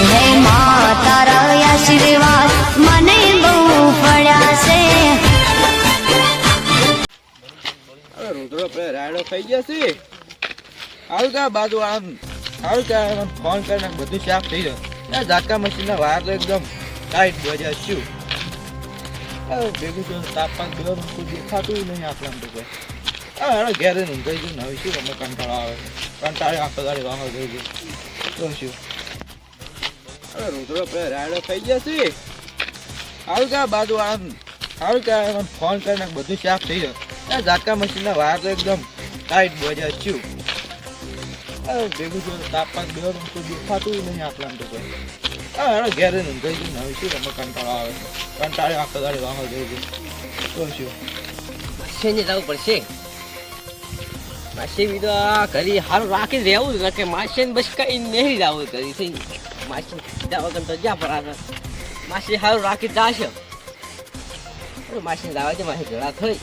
હે મા તારા આશીર્વાદ મને બહુ પડ્યા ગયા છે? હાલ કા બાજુ આમ, હાલ કા ફોન કરીને બધું સાફ થઈ ગયું. એ મશીનના વાયર તો એકદમ ટાઈટ બજા શું? ભેગું થયું તાપમાન દેવાનું દેખાતું નહીં આપણે તો કોઈ. ઊંઘાઈ ગયું ને શું અમે કંટાળો આવે કંટાળે આખો ગાડી વાહો થઈ ગઈ તો શું? અરે રુદ્ર પેલા રાયડો થઈ ગયા છે. હાલ કા બાજુ આમ, હાલ કા મને ફોન કરીને બધું સાફ થઈ ગયું. આ ઝાટકા મશીનના વાયર તો એકદમ ટાઈટ બોજા છું. ભેગું થયું તાપમાન દેવાનું તો દેખાતું નહીં આટલા તો કોઈ. હવે હેડો ઘેરે ઊંઘાઈ ગયું ને હવે શું અમે કંટાળો આવે. કંટાળે આખો દાડે વાહો થઈ ગઈ તો શું? માસીને જવું પડશે. માસી બી તો ઘરી હારું રાખી જ રહેવું જ કે માસી બસ કઈ નહીં જવું ઘરી થઈ માસી સીધા વગર તો જ્યાં પર માસી હારું રાખી જાશે માસી લાવે છે માસી ઘડા થઈ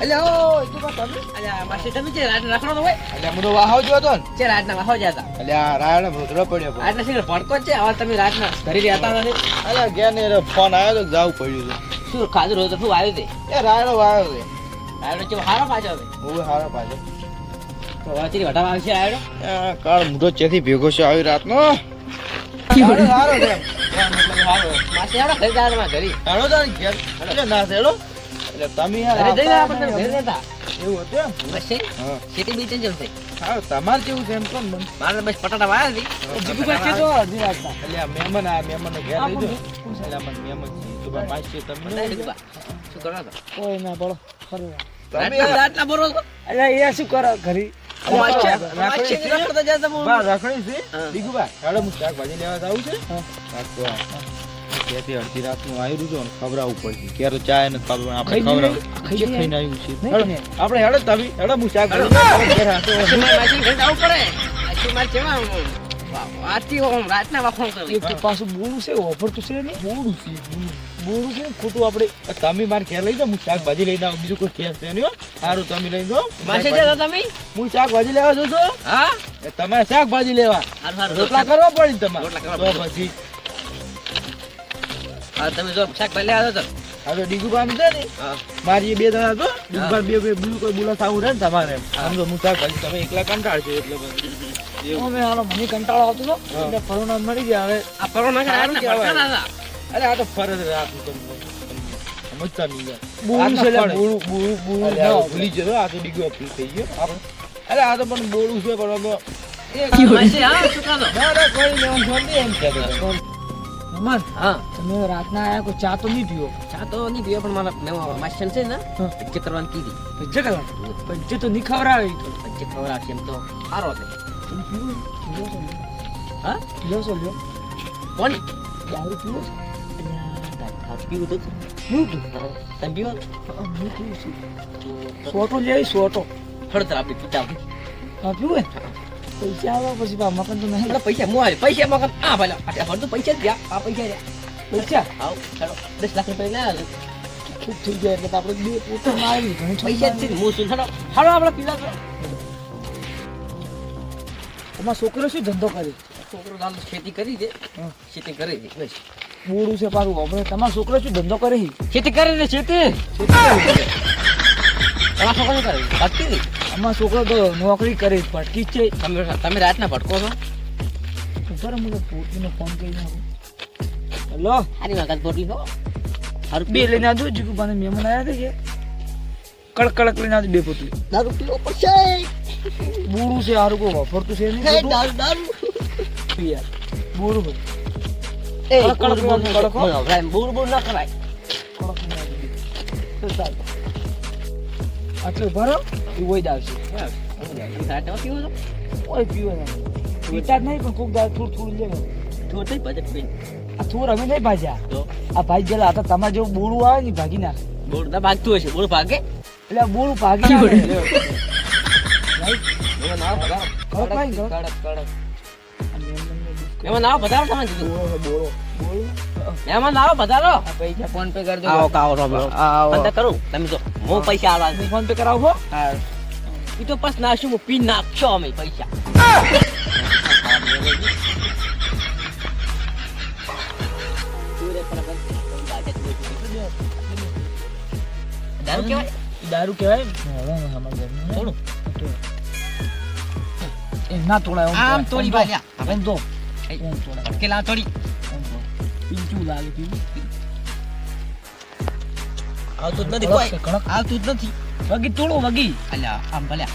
અલ્યા ઓ તું કા તમે અલ્યા માસી તમે જે રાત રાખડો તો હોય અલ્યા તો વાહો જો હતો ને છે રાતના વાહો જતા અલ્યા રાયડો ભૂતરો પડ્યો. રાતના શીખર ભડકો જ છે હવે તમે રાતના ઘરે રહેતા નથી અલ્યા ઘેર ને ફોન આવ્યો તો જાવું પડ્યું શું ખાધું રોજ શું આવ્યું તે છે એ રાયડો આવ્યો છે રાયડો ચેવો હારો પાછો હવે હું હારો પાછો તો વાંચી વટાવા આવશે રાયડો કાળ મોટો ચેથી ભેગો છે આવી રાતનો તમારે કેવું છે એમ કોણ મારે બસ પટાટા વાયા આ મહેમાન આ મહેમાનને ઘેર મહેમાન છે. તો બા માસી તમે ન બતાવી લઈ દે જાઓ. બા. શું કરો કોઈ ના ખરું તમે બરો છો? એટલે એ શું કરો ઘરી? અડધી રાતનું આવ્યું છે ખવડાવવું પડશે ક્યારે ચાય ને ખબર આપણે ખવડાવ? ખાઈને આવ્યું છે ને? આપણે હેડો તમે હેડો હું પડે. માસી મારે કેવા આમ વા- વાતી આમ રાતના વાફોણ કરી. એક પાછું બોલું છે ઓફર તો છે નહીં બોલું છે બોલું છે ખોટું આપણે તમે માર ઘેર લઈ જાઓ હું શાકભાજી લઈને આવું બીજું કોઈ ખેર છે નહીં સારું તમે લઈ જાઓ માસી જતા તમે? હું શાકભાજી લેવા જઉં છું હા? તમારે શાકભાજી લેવા. રોટલા કરવા પડે તમારે રોટલા કરવા તો પછી હા, તમે જો શાકભાજી લેવા જતા. આ તો છે ને મારી બે જણા તો ડીગુભાઈ બે બે બીજું કોઈ બોલા થવું રહે ને તમારે આમ તો હું શાકભાજી તમે એકલા કંટાળશો એટલે. અમે હાલો મને કંટાળો આવતો હતો. હા. એટલે ફરવાનો મળી ગયા. હવે આ સારું કહેવાય. અરે આ તો ફરજ રાખું તમને સમજતા નહીં બોલું છે તો એટલે ફરજ. બોલું બોલું બોલું અરે ના ભૂલી જતો આ તો ડીગો અપીલ થઈ ગયો. અરે આ તો પણ બોલું છે પણ તમે રાતના આયા કોઈ ચા તો નહીં પીવો? ચા તો નહીં પીવો પણ મારા મેં માસી છે ને. પજ્જે કરવાની કીધી. તો નહીં ખવડાવે તો. ખવડાવશે એમ તો. સારો છે. પીવો પીવો. હા લ્યો છો લ્યો કોની દારૂ પીવો પીવું તો હું તું તમે પીવો હા, પીવું છું સોટો લે સોટો હળદર આપી પીતા. હા પીવું પૈસા આવે પછી બા મકાન તો નહીં પૈસા મોવાય પૈસા મગન આ ભલે આ તો પૈસા જ ગયા આ પૈસા રહ્યા પૈસા આવ ચાલો દસ લાખ રૂપિયા ના ખૂબ થઈ ગયા એટલે આપણે બે પોતે મારી પૈસા જ છે હું શું હાલો હાલો આપણે પીલા તમારો છોકરો શું ધંધો કરે? છોકરો દાલ ખેતી કરી દે હા. ખેતી કરી દે બસ. બોડું છે પાછું. આપણે તમારો છોકરો શું ધંધો કરે છે? ખેતી કરી ને ખેતી. તમારા છોકરો કરે કરી. અમારો છોકરો તો નોકરી કરે છે, ભટકી છે. તમે તમે રાતના ભટકો છો? ઉપર મને પોતીનો ફોન કરી નાખો. હલો? હારી વાત પોટલી હો. બે લઈને આવજો જીગુબાને મહેમાન આવ્યા હતા કે? કડક કડક લઈને આવજો બે પોટલી દારૂ પીવો પડશે. બોરું છે હારું વાપરતું છે નહીં યાર બોરું. એ કડક કડક કડક ના કરાય. કડક. આટલું ભરો છો. ઓય પીવો પીતા જ પણ કોક થોડું થોડું થોડું થઈ આ થોર અમે નહીં ભાજ્યા. તો? આ ભાઈ જેલા હતા તમારે જેવું બોરું આવે ને ભાગી નાખે. ના ભાગતું હશે બોલ ભાગે? એટલે બોરું ભાગી નાખે. એમાં ના વધારો પૈસા ફોન પે કરજો આવો કાવો રોબો કરું તમે જો હું પૈસા આવા ફોન પે કરાવો એ તો પાસ નાશું પી નાખશો અમે પૈસા દારૂ કેવાય થોડું. એ ના તોડાય આમ. તોડી ઓમ બાલ્યા. તો. ઓમ તો. તોડાય. ભટકેલા થોડી ઓમ તો. પીંચું લાગે પીંચું. આવતું જ નથી કોઈ. આવતું જ નથી વગી તોડો વગી અલ્યા આમ ભલ્યા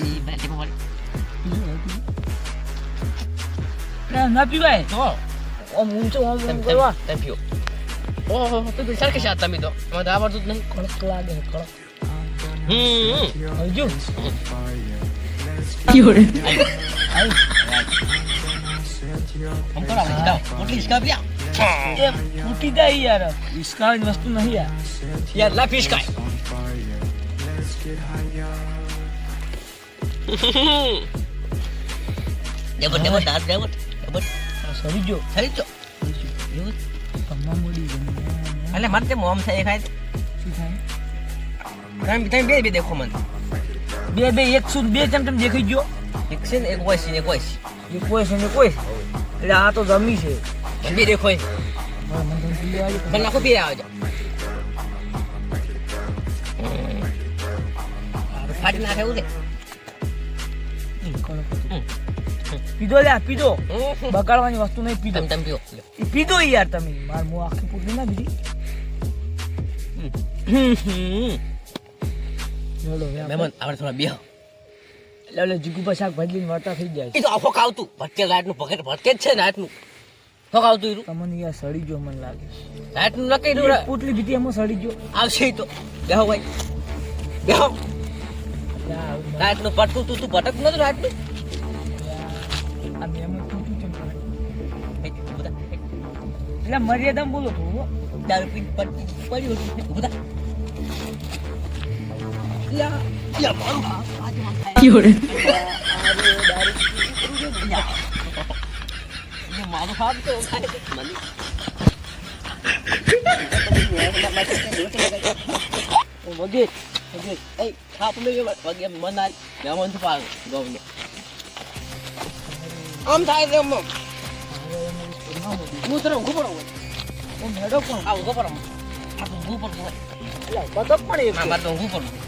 ઈ. પીવું હોય, પીવું. ના, પીવાય તો ઓમ ઊંચો ઓમ ઓમ કરવા તેમ પીઓ ઓહો તો તો કે શાત તમે તો મને આવડતું જ નહીં કડક લાગે કડક એ ફૂટી જાય યાર ઈસકાવાની વસ્તુ નહીં યાર યાર લા હિસકાય. ડબલ ડબલ સરી ગયો સરી જો જ. મોડી ગઈ. એટલે તે મોમ થાય. શું થાય તમે તમે બે બે દેખો મને. બે બે એક સુધ બે ચમચમ દેખાઈ ગયો. એક છે ને એક હોય છે ને એક છે. એક હોય છે ને કોઈ એટલે આ તો જમી છે. બે. દેખો. મને નાખો બે આવજો. ફાટી નાખે એવું છે. પીધો લ્યા પીધો. બગાડવાની વસ્તુ નહીં પીધો. તમે પીઓ પીધો યાર તમે. માર મો આખી પૂરી ના પીધી મહેમાન આપણે થોડા બે એટલે ઓલે જીગુબા શાક ભાજી વાર્તા થઈ જાય એ તો આખો ફોક ભટકે રાતનું ભગત ભટકે જ છે રાતનું. તો આવતું ઈરું તમને યાર સડી ગયો મને લાગે. રાતનું ન નું એક પૂટલી ભીતી એમાં સડી ગયો આવશે તો. બેહો ભાઈ. બેહો. રાતનું પટકું તું તું ભટક નતું રાતનું. એટલે મર્યાદામાં બોલો. દારૂ પીને પડ્યું હતું. વગે વગે એ, થાપ મેં વગે મન આ મહેમાન તો પાડ ગોમને. આમ થાય છે આમ. હું તને ઊભો પડો ઓ મેડો પણ આ ઊભો પડો આ ઊભો પડો એટલે બતક પણ છે. મારે તો ઊભો પડો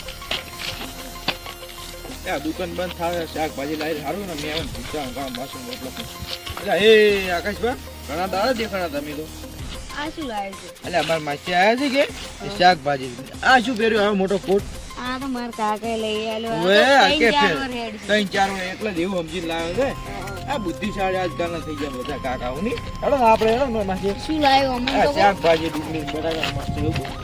આ દુકાન બંધ થાય શાકભાજી લાવી સારું ને મેં ભૂસા કામ માસું રોટલો એટલે હે આકાશભા ઘણા દાડા દેખાણા તમે તો આ શું લાવે છે? એટલે અમારા માસી આવ્યા છે કે? શાકભાજી. આ શું પહેર્યું? હવે મોટો કોટ. આ તો મારા લઈ. આ આ ત્રણ કે ચાર વાર એટલે જ એવું સમજીને લાવ્યો છે. આ બુદ્ધિશાળી આજકાલના થઈ ગયા બધા કાકાઓની. હેડો આપણે હેડો માસી શું લાવ્યો? આ. શાકભાજી ડુંગળી બટાકા મસ્ત એવું.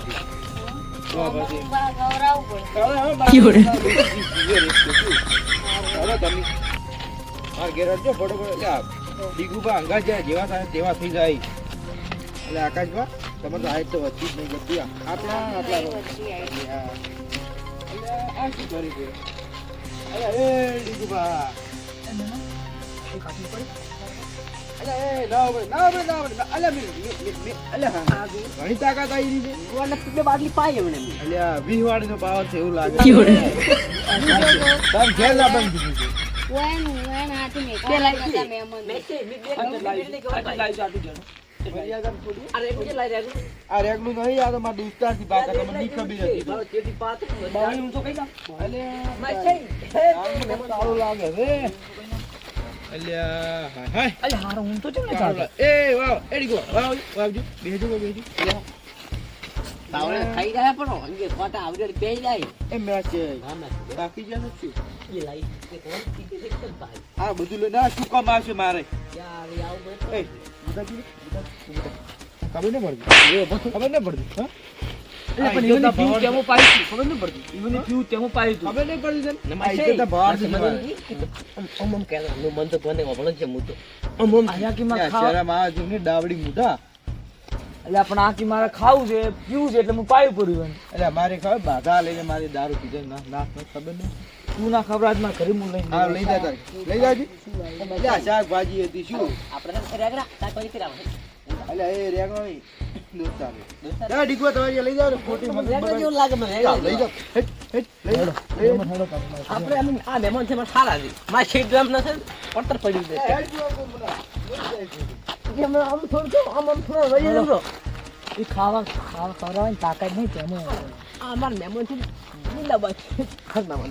જેવા થઈ જાય એટલે આકાશભા તમે તો હાઈટ તો વધતી નહીં જતી આપણા આપણા. આ શું કરી અરે એ ડીગુભા અલે એ આ ના રેગલું નહીં આ તો મારા દોસ્તારથી બાકા તમને ની ખબર હતી ઊંચો કરી નાખ. મારે છે. આમ સારું લાગે છે અલ્યા હાય હાય. અલે હારો ઊંચો ચમ ને સારું એ વાવ એડી ગો વાવ વાવજો બેજો બેજો તાવડે ખાઈ ગયા પણ અંગે ખોટા આવડે બે જાય. એ મેચ છે. હા બાકી જ્યાં નથી એ લાઈ કોણ? ભાઈ? આ બધું લઈને આ શું કામ આવશે મારે? યાર એ આવું બધું. એ બુધાજી, બુધા, બુધા. ખબર નહીં પડતી? ખબર ને પડતી હા? પણ. ખબર નહીં પડતી. ખબર નહીં પડતી મન તો કોને વપરાય છે હું તો આમ. આમ આયાકીમાં ત્યાં ખાવા- શહેરામાં આ જોને ડાવડી મુઢા. એટલે પણ આખી મારે ખાવું છે પીવું છે એટલે હું પાયું પડ્યું એટલે મારે ખબર બાધા લઈને મારી દારૂ પીધો. ના ના ખબર નહીં. તું ના ખબર આજ મારા ઘરે હું લઈ હા લઈ જા લઈ જાજી એટલે શાકભાજી હતી શું? આપણે રેગડા શાકભાજી કરાવે એટલે એ. જા ડીગો તમારી લઈ જાવ ખોટી લાગે મને લઈ હેટ, હેટ, લઈ. આપણે આમ આ મહેમાન છે મારા સારા છે. મારા શેઠ ગ્રામ ના છે પડતર છે. હેટ જો આમ થોડું તો આમ આમ થોડો રહી જતો એ ખાવા ખાવા કરવાની તાકાત નહીં તેને આ અમારા મહેમાન છે ને, લીલા બાકી બનાવો.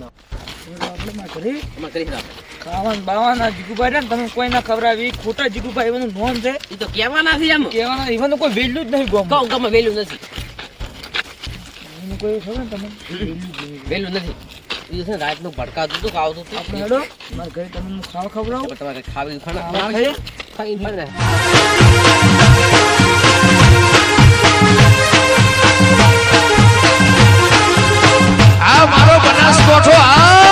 મારા કરી. ખાવાન બાવાના જીગુભાઈ ને તમે કોઈ ના ખવડાવી. ખોટા જીગુભાઈ એવાનું નોમ છે. એ તો કહેવાના છે એમ. કહેવાના એવાનું કોઈ વેલ્યુ જ નહીં ગોમ ગામ ગામમાં વેલ્યુ નથી. એનું કોઈ ખબર ને તમે વેલ્યુ નથી. દિવસે રાતનું ભડકાતું હતું ખાવતું હતું. આપણે હેડો મારા ઘરે તમે ખાવા ખવડાવું. તમારે ખાવી ખાણા આ મારો બનાસકોઠો આ